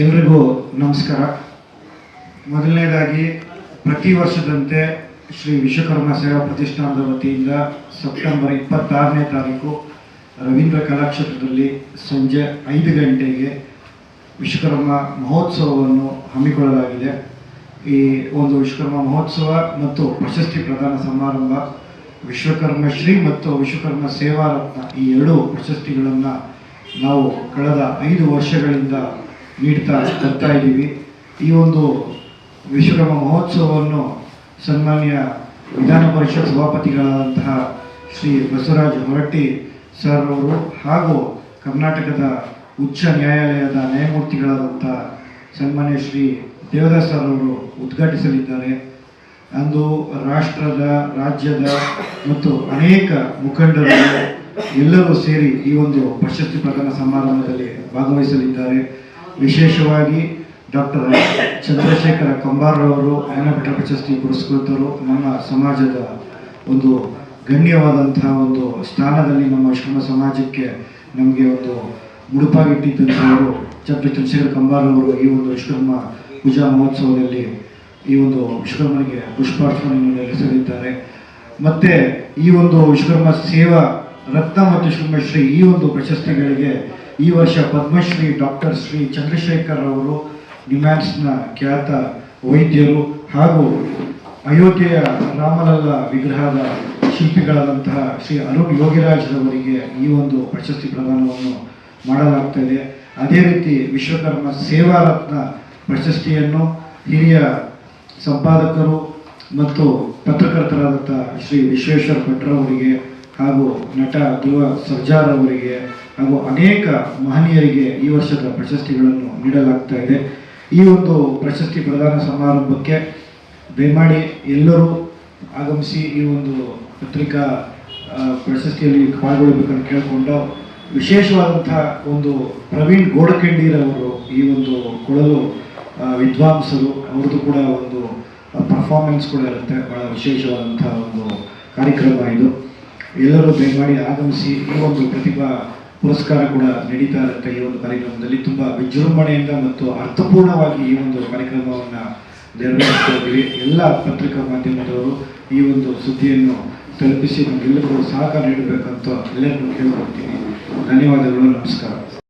ಎಲ್ರಿಗೂ ನಮಸ್ಕಾರ. ಮೊದಲನೇದಾಗಿ, ಪ್ರತಿ ವರ್ಷದಂತೆ ಶ್ರೀ ವಿಶ್ವಕರ್ಮ ಸೇವಾ ಪ್ರತಿಷ್ಠಾನದ ವತಿಯಿಂದ ಸೆಪ್ಟೆಂಬರ್ ಇಪ್ಪತ್ತಾರನೇ ತಾರೀಕು, ರವೀಂದ್ರ ಕಲಾಕ್ಷೇತ್ರದಲ್ಲಿ ಸಂಜೆ ಐದು ಗಂಟೆಗೆ ವಿಶ್ವಕರ್ಮ ಮಹೋತ್ಸವವನ್ನು ಹಮ್ಮಿಕೊಳ್ಳಲಾಗಿದೆ. ಈ ಒಂದು ವಿಶ್ವಕರ್ಮ ಮಹೋತ್ಸವ ಮತ್ತು ಪ್ರಶಸ್ತಿ ಪ್ರದಾನ ಸಮಾರಂಭ, ವಿಶ್ವಕರ್ಮ ಶ್ರೀ ಮತ್ತು ವಿಶ್ವಕರ್ಮ ಸೇವಾ ರತ್ನ ಈ ಎರಡು ಪ್ರಶಸ್ತಿಗಳನ್ನು ನಾವು ಕಳೆದ ಐದು ವರ್ಷಗಳಿಂದ ನೀಡ್ತಾ ತರ್ತಾ ಇದ್ದೀವಿ. ಈ ಒಂದು ವಿಶ್ವಕರ್ಮ ಮಹೋತ್ಸವವನ್ನು ಸನ್ಮಾನ್ಯ ವಿಧಾನ ಪರಿಷತ್ ಸಭಾಪತಿಗಳಾದಂತಹ ಶ್ರೀ ಬಸವರಾಜ ಹೊರಟ್ಟಿ ಸರ್ ಅವರು ಹಾಗೂ ಕರ್ನಾಟಕದ ಉಚ್ಚ ನ್ಯಾಯಾಲಯದ ನ್ಯಾಯಮೂರ್ತಿಗಳಾದಂಥ ಸನ್ಮಾನ್ಯ ಶ್ರೀ ದೇವದಾಸ್ ಸರ್ ಅವರು ಉದ್ಘಾಟಿಸಲಿದ್ದಾರೆ. ಅಂದು ರಾಷ್ಟ್ರದ, ರಾಜ್ಯದ ಮತ್ತು ಅನೇಕ ಮುಖಂಡರು ಎಲ್ಲರೂ ಸೇರಿ ಈ ಒಂದು ಪ್ರಶಸ್ತಿ ಪ್ರದಾನ ಸಮಾರಂಭದಲ್ಲಿ ಭಾಗವಹಿಸಲಿದ್ದಾರೆ. ವಿಶೇಷವಾಗಿ ಡಾಕ್ಟರ್ ಚಂದ್ರಶೇಖರ ಕಂಬಾರರವರು ಜ್ಞಾನಪೀಠ ಪ್ರಶಸ್ತಿ ಪುರಸ್ಕೃತರು, ನಮ್ಮ ಸಮಾಜದ ಒಂದು ಗಣ್ಯವಾದಂತಹ ಒಂದು ಸ್ಥಾನದಲ್ಲಿ ನಮ್ಮ ಶ್ರಮ ಸಮಾಜಕ್ಕೆ ನಮಗೆ ಒಂದು ಮುಡುಪಾಗಿಟ್ಟಿದ್ದಂಥವರು ಡಾಕ್ಟರ್ ಚಂದ್ರಶೇಖರ ಕಂಬಾರವರು ಈ ಒಂದು ವಿಶ್ವಕರ್ಮ ಪೂಜಾ ಮಹೋತ್ಸವದಲ್ಲಿ ಈ ಒಂದು ವಿಶ್ವಕರ್ಮನಿಗೆ ಪುಷ್ಪಾರ್ಪಣೆಯನ್ನು ನಡೆಸಲಿದ್ದಾರೆ ಮತ್ತೆ ಈ ಒಂದು ವಿಶ್ವಕರ್ಮ ಸೇವಾ ರತ್ನ ಮತ್ತು ಶುಭಶ್ರೀ ಶ್ರೀ ಈ ಒಂದು ಪ್ರಶಸ್ತಿಗಳಿಗೆ ಈ ವರ್ಷ ಪದ್ಮಶ್ರೀ ಡಾಕ್ಟರ್ ಶ್ರೀ ಚಂದ್ರಶೇಖರ್ ಅವರು ಡಿಮ್ಯಾನ್ಸ್ನ ಖ್ಯಾತ ವೈದ್ಯರು ಹಾಗೂ ಅಯೋಧ್ಯೆಯ ರಾಮಲಲ್ಲ ವಿಗ್ರಹದ ಶಿಲ್ಪಿಗಳಾದಂತಹ ಶ್ರೀ ಅರುಣ್ ಯೋಗಿರಾಜ್ರವರಿಗೆ ಈ ಒಂದು ಪ್ರಶಸ್ತಿ ಪ್ರದಾನವನ್ನು ಮಾಡಲಾಗ್ತದೆ ಅದೇ ರೀತಿ ವಿಶ್ವಕರ್ಮ ಸೇವಾ ರತ್ನ ಪ್ರಶಸ್ತಿಯನ್ನು ಹಿರಿಯ ಸಂಪಾದಕರು ಮತ್ತು ಪತ್ರಕರ್ತರಾದಂಥ ಶ್ರೀ ವಿಶ್ವೇಶ್ವರ ಭಟ್ರವರಿಗೆ ಹಾಗೂ ನಟ ಧ್ರುವ ಸರ್ಜಾರ್ ಅವರಿಗೆ ಹಾಗೂ ಅನೇಕ ಮಹನೀಯರಿಗೆ ಈ ವರ್ಷದ ಪ್ರಶಸ್ತಿಗಳನ್ನು ನೀಡಲಾಗ್ತಾ ಇದೆ. ಈ ಒಂದು ಪ್ರಶಸ್ತಿ ಪ್ರದಾನ ಸಮಾರಂಭಕ್ಕೆ ದಯಮಾಡಿ ಎಲ್ಲರೂ ಆಗಮಿಸಿ ಈ ಒಂದು ಪತ್ರಿಕಾ ಪ್ರಶಸ್ತಿಯಲ್ಲಿ ಪಾಲ್ಗೊಳ್ಳಬೇಕಂತ ಕೇಳಿಕೊಂಡು ವಿಶೇಷವಾದಂಥ ಒಂದು ಪ್ರವೀಣ್ ಗೋಡಖಂಡಿರವರು ಈ ಒಂದು ಕೊಳಲು ವಿದ್ವಾಂಸರು, ಅವ್ರದ್ದು ಕೂಡ ಒಂದು ಪರ್ಫಾರ್ಮೆನ್ಸ್ ಕೂಡ ಇರುತ್ತೆ. ಬಹಳ ವಿಶೇಷವಾದಂಥ ಒಂದು ಕಾರ್ಯಕ್ರಮ ಇದು. ಎಲ್ಲರೂ ದಯಮಾಡಿ ಆಗಮಿಸಿ ಈ ಒಂದು ಪ್ರತಿಭಾ ಪುರಸ್ಕಾರ ಕೂಡ ನಡೀತಾ ಇರುತ್ತೆ ಈ ಒಂದು ಕಾರ್ಯಕ್ರಮದಲ್ಲಿ. ತುಂಬ ವಿಜೃಂಭಣೆಯಿಂದ ಮತ್ತು ಅರ್ಥಪೂರ್ಣವಾಗಿ ಈ ಒಂದು ಕಾರ್ಯಕ್ರಮವನ್ನು ನೆರವೇರಿಸ್ತಾ ಎಲ್ಲ ಪತ್ರಿಕಾ ಮಾಧ್ಯಮದವರು ಈ ಒಂದು ಸುದ್ದಿಯನ್ನು ತಲುಪಿಸಿ ನಮಗೆಲ್ಲರಿಗೂ ಸಹಕಾರ ನೀಡಬೇಕಂತ ಎಲ್ಲರಿಗೂ ಕೇಳ್ಕೊಳ್ತೀನಿ ಧನ್ಯವಾದಗಳು, ನಮಸ್ಕಾರ.